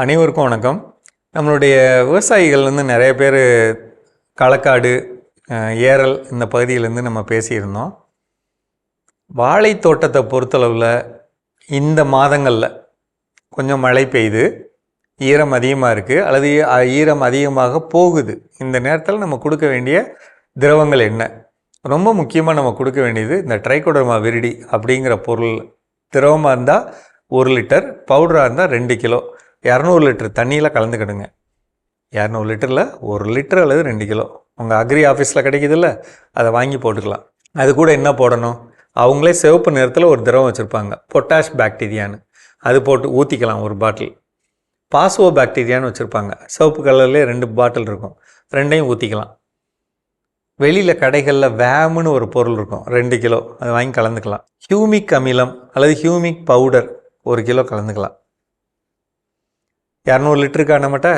அனைவருக்கும் வணக்கம். நம்மளுடைய விவசாயிகள் வந்து நிறைய பேர் களக்காடு ஏரல் இந்த பகுதியிலேருந்து நம்ம பேசியிருந்தோம். வாழை தோட்டத்தை பொறுத்தளவில் இந்த மாதங்களில் கொஞ்சம் மழை பெய்யுது ஈரம் அதிகமாக இருக்குது அல்லது ஈரம் அதிகமாக போகுது. இந்த நேரத்தில் நம்ம கொடுக்க வேண்டிய திரவங்கள் என்ன? ரொம்ப முக்கியமாக நம்ம கொடுக்க வேண்டியது இந்த ட்ரைகோடர்மா விரிடி அப்படிங்கிற பொருள். திரவமாக இருந்தால் ஒரு லிட்டர் பவுடராக இருந்தால் ரெண்டு கிலோ. இரநூறு லிட்டர் தண்ணியில் கலந்துக்கிடுங்க. இரநூறு லிட்டரில் ஒரு லிட்டர் அல்லது ரெண்டு கிலோ. உங்கள் அக்ரி ஆஃபீஸில் கிடைக்குதுல்ல அதை வாங்கி போட்டுக்கலாம். அது கூட என்ன போடணும்? அவங்களே சிவப்பு நிறத்தில் ஒரு திரவம் வச்சுருப்பாங்க பொட்டாஷ் பாக்டீரியான்னு. அது போட்டு ஊற்றிக்கலாம் ஒரு பாட்டில். பாஸ்வோ பாக்டீரியான்னு வச்சுருப்பாங்க சிவப்பு கலர்லேயே ரெண்டு பாட்டில் இருக்கும் ரெண்டையும் ஊற்றிக்கலாம் வெளியில் கடைகளில் வேம்னு ஒரு பொருள் இருக்கும் ரெண்டு கிலோ அதை வாங்கி கலந்துக்கலாம். ஹியூமிக் அமிலம் அல்லது ஹியூமிக் பவுடர் ஒரு கிலோ கலந்துக்கலாம். இரநூறு லிட்டருக்கான மட்ட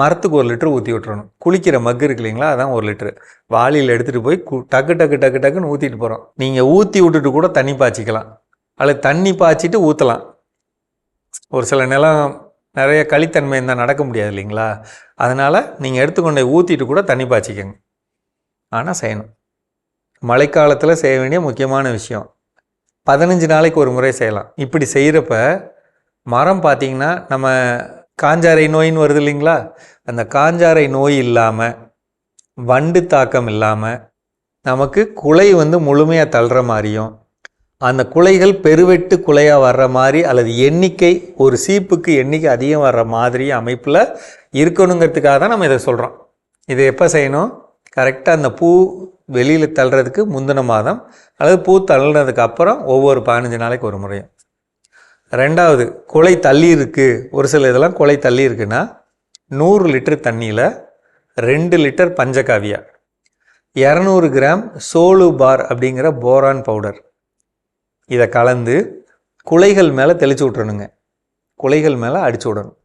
மரத்துக்கு ஒரு லிட்டர் ஊற்றி விட்டுறணும். குளிக்கிற மக்கு இருக்கு இல்லைங்களா? அதான் ஒரு லிட்டரு. வாளியில் எடுத்துகிட்டு போய் கு டக்கு டக்கு டக்கு டக்குன்னு ஊற்றிட்டு போகிறோம் நீங்கள் ஊற்றி விட்டுட்டு கூட தண்ணி பாய்ச்சிக்கலாம். அல்லது தண்ணி பாய்ச்சிட்டு ஊற்றலாம் ஒரு சில நிலம் நிறைய களித்தன்மை இருந்தால் நடக்க முடியாது இல்லைங்களா? அதனால் நீங்கள் எடுத்துக்கொண்டே ஊற்றிட்டு கூட தண்ணி பாய்ச்சிக்கங்க. ஆனால் செய்யணும். மழைக்காலத்தில் செய்ய வேண்டிய முக்கியமான விஷயம். பதினஞ்சு நாளைக்கு ஒரு முறை செய்யலாம். இப்படி செய்கிறப்ப மரம் பார்த்திங்கன்னா நம்ம காஞ்சாரை நோயின்னு வருது இல்லைங்களா? அந்த காஞ்சாரை நோய் இல்லாமல் வண்டு தாக்கம் இல்லாமல் நமக்கு குலை வந்து முழுமையாக தள்ளுற மாதிரியும் அந்த குலைகள் பெருவெட்டு குலையாக வர்ற மாதிரி அல்லது எண்ணிக்கை ஒரு சீப்புக்கு எண்ணிக்கை அதிகம் வர்ற மாதிரி அமைப்பில் இருக்கணுங்கிறதுக்காக தான் நம்ம இதை சொல்கிறோம் இதை எப்போ செய்யணும்? கரெக்டாக அந்த பூ வெளியில் தள்ளுறதுக்கு முந்தின மாதம் அல்லது பூ தள்ளுறதுக்கு அப்புறம் ஒவ்வொரு பதினஞ்சு நாளைக்கு ஒரு முறையும். ரெண்டாவது குலை தள்ளி இருக்குது ஒரு சில இதெல்லாம் குலை தள்ளி இருக்குன்னா நூறு லிட்டர் தண்ணியில் ரெண்டு லிட்டர் பஞ்சகாவியா இரநூறு கிராம் சோலு பார் அப்படிங்கிற போரான் பவுடர். இதை கலந்து குலைகள் மேலே தெளிச்சு விட்றணுங்க குலைகள் மேலே அடிச்சு விடணும்.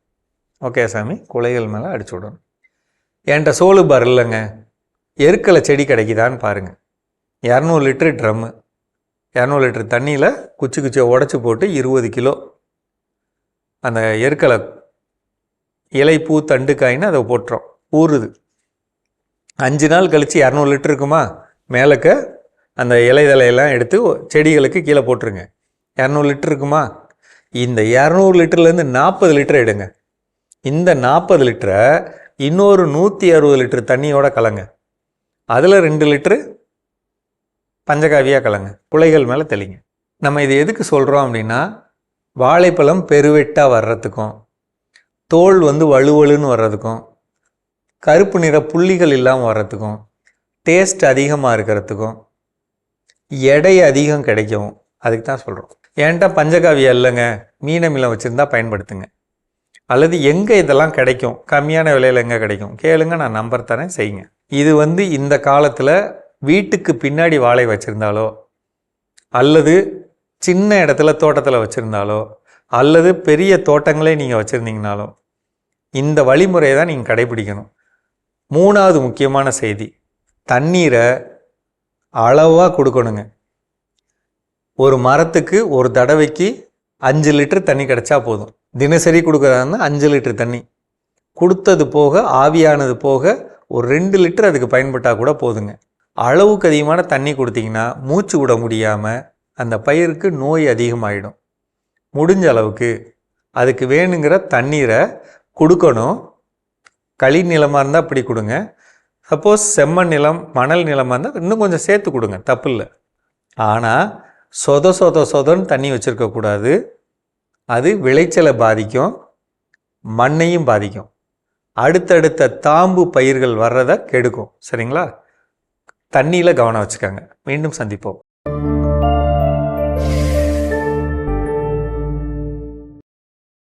ஓகே சாமி குலைகள் மேலே அடிச்சு விடணும். என்கிட்ட சோலு பார் இல்லைங்க. எருக்கலை செடி கிடைக்குதான்னு பாருங்கள் இரநூறு லிட்டரு ட்ரம்மு. இரநூறு லிட்டர் தண்ணியில் குச்சி குச்சியை உடச்சி போட்டு இருபது கிலோ அந்த எருக்களை இலை பூ தண்டு காயின்னு அதை போட்டுறோம். ஊறுது. அஞ்சு நாள் கழித்து இரநூறு லிட்டர் இருக்குமா? மேலக்க அந்த இலைதலையெல்லாம் எடுத்து செடிகளுக்கு கீழே போட்டுருங்க. இரநூறு லிட்டர் இருக்குமா? இந்த இரநூறு லிட்டர்லேருந்து நாற்பது லிட்டர் எடுங்க. இந்த நாற்பது லிட்டரை இன்னொரு நூற்றி அறுபது லிட்டர் தண்ணியோட கலங்க. அதில் ரெண்டு லிட்டரு பஞ்சகாவியாக கலங்க புலைகள் மேலே தெளிங்க. நம்ம இது எதுக்கு சொல்கிறோம் அப்படின்னா வாழைப்பழம் பெருவெட்டாக வர்றதுக்கும் தோல் வந்து வலுவலுன்னு வர்றதுக்கும் கருப்பு நிற புள்ளிகள் இல்லாமல் வர்றதுக்கும் டேஸ்ட் அதிகமாக இருக்கிறதுக்கும் எடை அதிகம் கிடைக்கும் அதுக்கு தான் சொல்கிறோம் ஏன்ட்டா பஞ்சகாவியம் இல்லைங்க? மீனமிலம் வச்சுருந்தா பயன்படுத்துங்க. அல்லது எங்கே இதெல்லாம் கிடைக்கும்? கம்மியான விலையில் எங்கே கிடைக்கும்? கேளுங்க நான் நம்பர் தரேன் செய்யுங்க. இது வந்து இந்த காலத்தில் வீட்டுக்கு பின்னாடி வாழை வச்சுருந்தாலோ அல்லது சின்ன இடத்துல தோட்டத்தில் வச்சுருந்தாலோ அல்லது பெரிய தோட்டங்களே நீங்கள் வச்சுருந்தீங்கனாலோ இந்த வழிமுறையை தான் நீங்கள் கடைபிடிக்கணும். மூணாவது முக்கியமான செய்தி தண்ணீரை அளவாக கொடுக்கணுங்க. ஒரு மரத்துக்கு ஒரு தடவைக்கு அஞ்சு லிட்டர் தண்ணி கிடைச்சா போதும். தினசரி கொடுக்குறதா அஞ்சு லிட்டர் தண்ணி. கொடுத்தது போக ஆவியானது போக ஒரு ரெண்டு லிட்டர் அதுக்கு பயன்பட்டால் கூட போதுங்க. அளவுக்கு அதிகமான தண்ணி கொடுத்தீங்கன்னா மூச்சு விட முடியாமல் அந்த பயிருக்கு நோய் அதிகமாகிடும் முடிஞ்ச அளவுக்கு அதுக்கு வேணுங்கிற தண்ணீரை கொடுக்கணும். களி நிலமாக இருந்தால் அப்படி கொடுங்க. சப்போஸ் செம்மண் நிலம் மணல் நிலமாக இருந்தால் இன்னும் கொஞ்சம் சேர்த்து கொடுங்க தப்பு இல்லை ஆனால் சொத சொத சொதன்னு தண்ணி வச்சுருக்கக்கூடாது அது விளைச்சலை பாதிக்கும் மண்ணையும் பாதிக்கும். அடுத்தடுத்த தாம்பு பயிர்கள் வர்றதை கெடுக்கும். சரிங்களா? தண்ணியில் கவனம் வச்சுக்காங்க. மீண்டும் சந்திப்போம்.